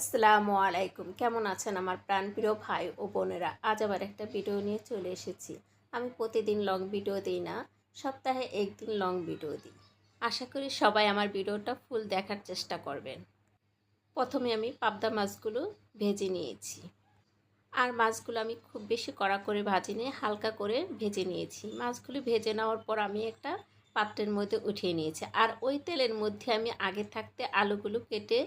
আসসালামু আলাইকুম। কেমন আছেন আমার প্রাণপ্রিয় ভাই ও বোনেরা? আজ আবার একটা ভিডিও নিয়ে চলে এসেছি। আমি প্রতিদিন লং ভিডিও দিই না, সপ্তাহে একদিন লং ভিডিও দিই। আশা করি সবাই আমার ভিডিওটা ফুল দেখার চেষ্টা করবেন। প্রথমে আমি পাবদা মাছগুলো ভেজে নিয়েছি। আর মাছগুলো আমি খুব বেশি কড়া করে ভাজি নিয়ে হালকা করে ভেজে নিয়েছি। মাছগুলো ভেজে নেওয়ার পর আমি একটা পাত্রের মধ্যে উঠিয়ে নিয়েছি। আর ওই তেলের মধ্যে আমি আগে থাকতে আলুগুলো কেটে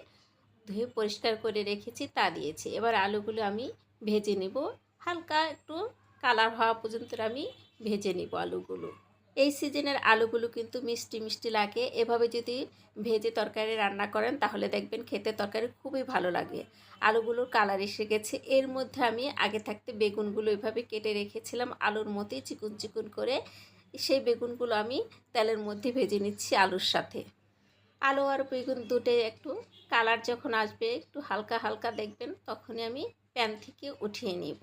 ধুয়ে পরিষ্কার করে রেখেছি, তা দিয়েছি। এবার আলুগুলো আমি ভেজে নেব। হালকা একটু কালার হওয়া পর্যন্ত আমি ভেজে নিব আলুগুলো। এই সিজনের আলুগুলো কিন্তু মিষ্টি মিষ্টি লাগে। এভাবে যদি ভেজে তরকারি রান্না করেন, তাহলে দেখবেন খেতে তরকারি খুবই ভালো লাগে। আলুগুলোর কালার এসে গেছে। এর মধ্যে আমি আগে থাকতে বেগুনগুলো এভাবে কেটে রেখেছিলাম। আলুর মতোই চিকুন চিকুন করে সেই বেগুনগুলো আমি তেলের মধ্যে ভেজে নিচ্ছি আলুর সাথে। আলু আর বেগুন দুটোই একটু কালার যখন আসবে, একটু হালকা হালকা দেখবেন, তখনই আমি প্যান থেকে উঠিয়ে নিব।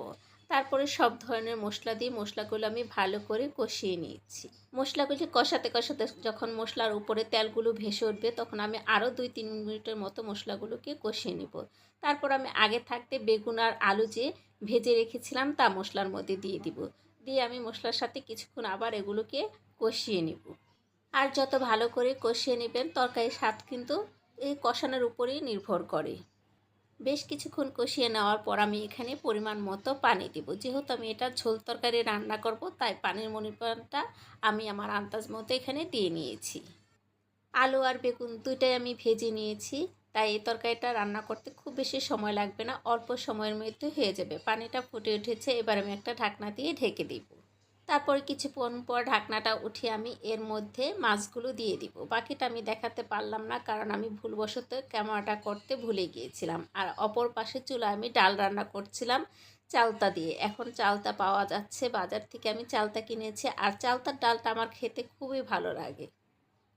তারপরে সব ধরনের মশলা দিয়ে মশলাগুলো আমি ভালো করে কষিয়ে নিয়েছি। মশলাগুলি কষাতে কষাতে যখন মশলার উপরে তেলগুলো ভেসে উঠবে, তখন আমি আরও দুই তিন মিনিটের মতো মশলাগুলোকে কষিয়ে নিব। তারপর আমি আগে থাকতে বেগুন আর আলু যে ভেজে রেখেছিলাম, তা মশলার মধ্যে দিয়ে দিব। দিয়ে আমি মশলার সাথে কিছুক্ষণ আবার এগুলোকে কষিয়ে নিব। আর যত ভালো করে কষিয়ে নেবেন, তরকারির স্বাদ কিন্তু এই কষানোর উপরেই নির্ভর করে। বেশ কিছুক্ষণ কষিয়ে নেওয়ার পর আমি এখানে পরিমাণ মতো পানি দেব। যেহেতু আমি এটা ঝোল তরকারি রান্না করব, তাই পানির মনিপানটা আমি আমার আন্দাজ মতো এখানে দিয়ে নিয়েছি। আলু আর বেগুন দুইটাই আমি ভেজে নিয়েছি, তাই এই তরকারিটা রান্না করতে খুব বেশি সময় লাগবে না, অল্প সময়ের মধ্যে হয়ে যাবে। পানিটা ফুটে উঠেছে, এবার আমি একটা ঢাকনা দিয়ে ঢেকে দিব। তারপর কিছুক্ষণ পর ঢাকনাটা উঠিয়ে আমি এর মধ্যে মাছগুলো দিয়ে দিব। বাকিটা আমি দেখাতে পারলাম না কারণ আমি ভুলবশত ক্যামেরাটা করতে ভুলে গিয়েছিলাম। আর অপর পাশে চুলা আমি ডাল রান্না করছিলাম চালতা দিয়ে। এখন চালতা পাওয়া যাচ্ছে। বাজার থেকে আমি চালতা কিনেছি আর চালতার ডালটা আমার খেতে খুবই ভালো লাগে।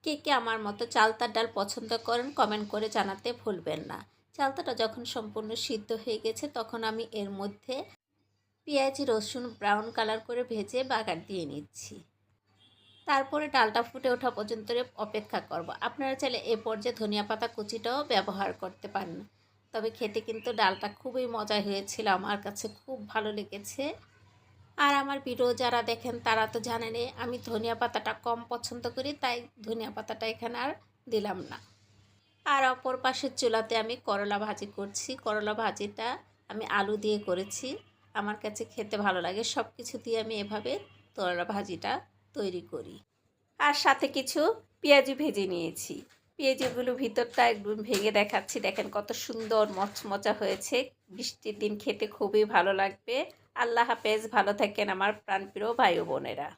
কে কে আমার মতো চালতার ডাল পছন্দ করেন কমেন্ট করে জানাতে ভুলবেন না। চালতাটা যখন সম্পূর্ণ সিদ্ধ হয়ে গেছে তখন আমি এর মধ্যে পেঁয়াজ, রসুন ব্রাউন কালার করে ভেজে বাগার দিয়ে নিচ্ছি। তারপরে ডালটা ফুটে ওঠা পর্যন্ত অপেক্ষা করব। আপনারা চাইলে এ পর্যায়ে ধনিয়া পাতা কুচিটাও ব্যবহার করতে পারেন। তবে খেতে কিন্তু ডালটা খুবই মজা হয়েছিল। আমার কাছে খুব ভালো লেগেছে। আর আমার ভিডিও যারা দেখেন, তারা তো জানেনই, আমি ধনিয়া পাতাটা কম পছন্দ করি, তাই ধনিয়া পাতাটা এখানে আর দিলাম না। আর অপর পাশের চুলাতে আমি করলা ভাজি করছি। করলা ভাজিটা আমি আলু দিয়ে করেছি। আমার কাছে খেতে ভালো লাগে সব কিছু দিয়ে আমি এভাবে তরলা ভাজিটা তৈরি করি। আর সাথে কিছু পেঁয়াজি ভেজে নিয়েছি। পেঁয়াজিগুলো ভিতরটা একদম ভেঙে দেখাচ্ছি। দেখেন কত সুন্দর মচমচা হয়েছে। বৃষ্টির দিন খেতে খুবই ভালো লাগবে। আল্লাহ হাফেজ। ভালো থাকেন আমার প্রাণপ্রিয় ভাই বোনেরা।